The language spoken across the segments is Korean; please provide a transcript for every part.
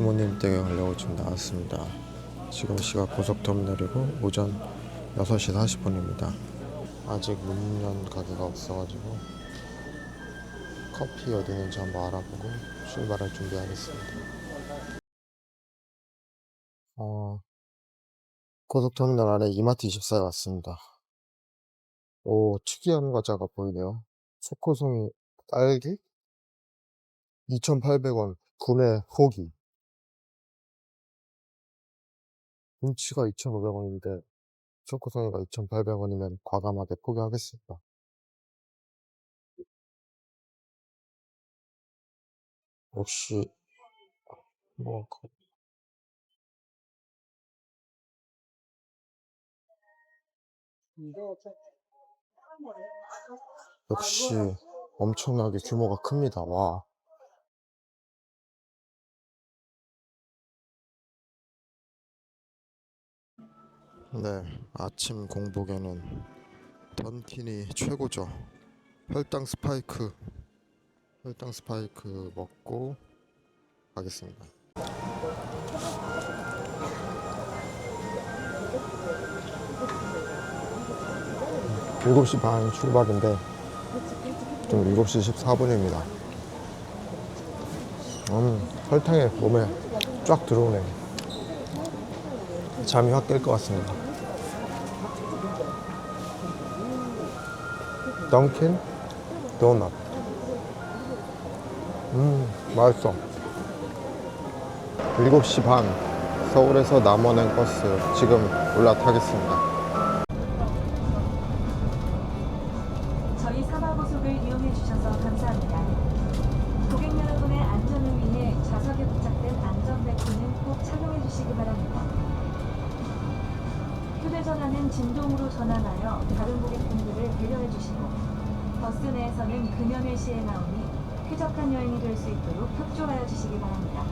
부모님 댁에 가려고 지금 나왔습니다. 지금 시각 고속터미널이고 오전 6시 40분입니다. 아직 문연 가게가 없어가지고 커피 어디 있는지 한번 알아보고 출발할 준비하겠습니다. 어, 고속터미널 안에 이마트 24에 왔습니다. 오, 특이한 과자가 보이네요. 초코송이 딸기? 2,800원, 구매 후기. 김치가 2,500원인데, 초코송이가 2,800원이면 과감하게 포기하겠습니다. 역시, 뭐, 그- 역시 엄청나게 규모가 큽니다. 와. 네, 아침 공복에는 던킨이 최고죠. 혈당 스파이크, 혈당 스파이크 먹고 가겠습니다. 일곱 시 반 출발인데 지금 7시 14분입니다. 음, 설탕이 몸에 쫙 들어오네요. 잠이 확 깰 것 같습니다. 던킨 도넛. 음, 맛있어. 7시 반 서울에서 남원행 버스 지금 올라타겠습니다. 저희 사마고속을 이용해 주셔서 감사합니다. 고객 여러분의 안전을 위해 좌석에 부착된 안전벨트는 꼭 착용해 주시기 바랍니다. 휴대전화는 진동으로 전환하여 다른 주시고 버스 내에서는 금연을 시에 나오니 쾌적한 여행이 될 수 있도록 협조하여 주시기 바랍니다.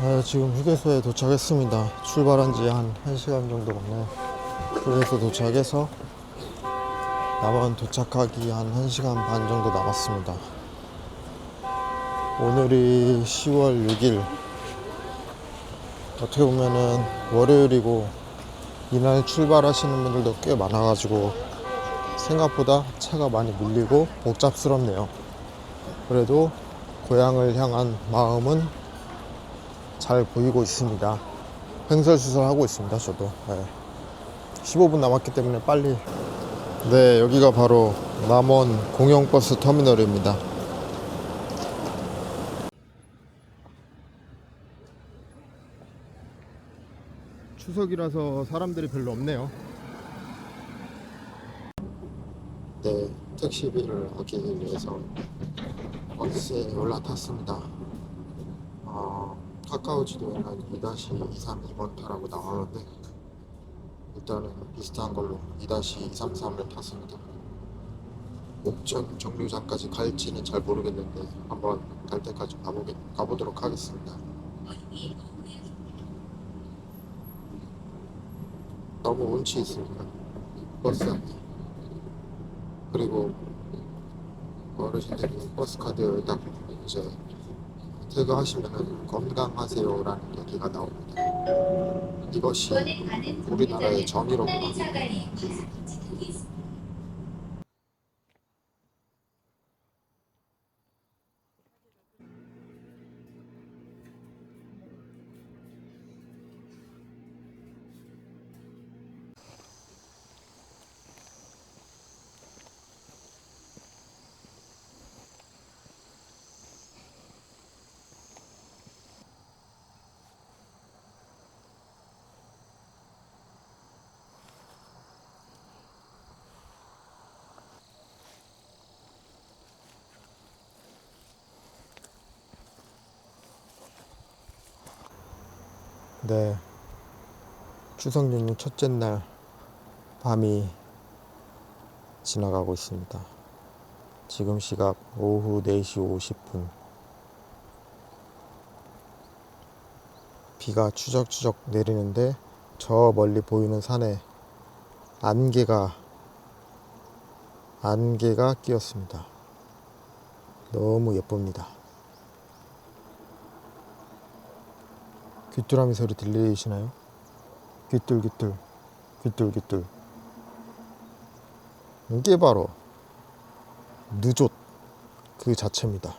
네, 지금 휴게소에 도착했습니다. 출발한 지 한 1시간 정도 됐네. 휴게소 도착해서 남원 도착하기 한 1시간 반 정도 남았습니다. 오늘이 10월 6일. 어떻게 보면은 월요일이고 이날 출발하시는 분들도 꽤 많아가지고 생각보다 차가 많이 밀리고 복잡스럽네요. 그래도 고향을 향한 마음은 잘 보이고 있습니다. 횡설수설하고 있습니다. 저도. 네. 15분 남았기 때문에 빨리. 네, 여기가 바로 남원 공영버스 터미널입니다. 추석이라서 사람들이 별로 없네요. 네, 택시비를 아끼기 위해서 버스에 올라탔습니다. 어, 카카오 지도에는 2-232번 타라고 나오는데 일단은 비슷한 걸로 2-233을 탔습니다. 목적 정류장까지 갈지는 잘 모르겠는데 한번 갈 때까지 가보게, 가보도록 하겠습니다. 너무 운치 있습니다. 버스 안에. 그리고 어르신들이 버스 카드 딱 이제 퇴거하시면은 건강하세요라는 얘기가 나옵니다. 이것이 우리나라의 정의로구나. 네. 추석 연휴 첫째 날 밤이 지나가고 있습니다. 지금 시각 오후 4시 50분. 비가 추적추적 내리는데 저 멀리 보이는 산에 안개가 안개가 끼었습니다. 너무 예쁩니다. 귀뚜라미 소리 들리시나요? 귀뚤귀뚤 귀뚤귀뚤 이게 바로 누조 그 자체입니다.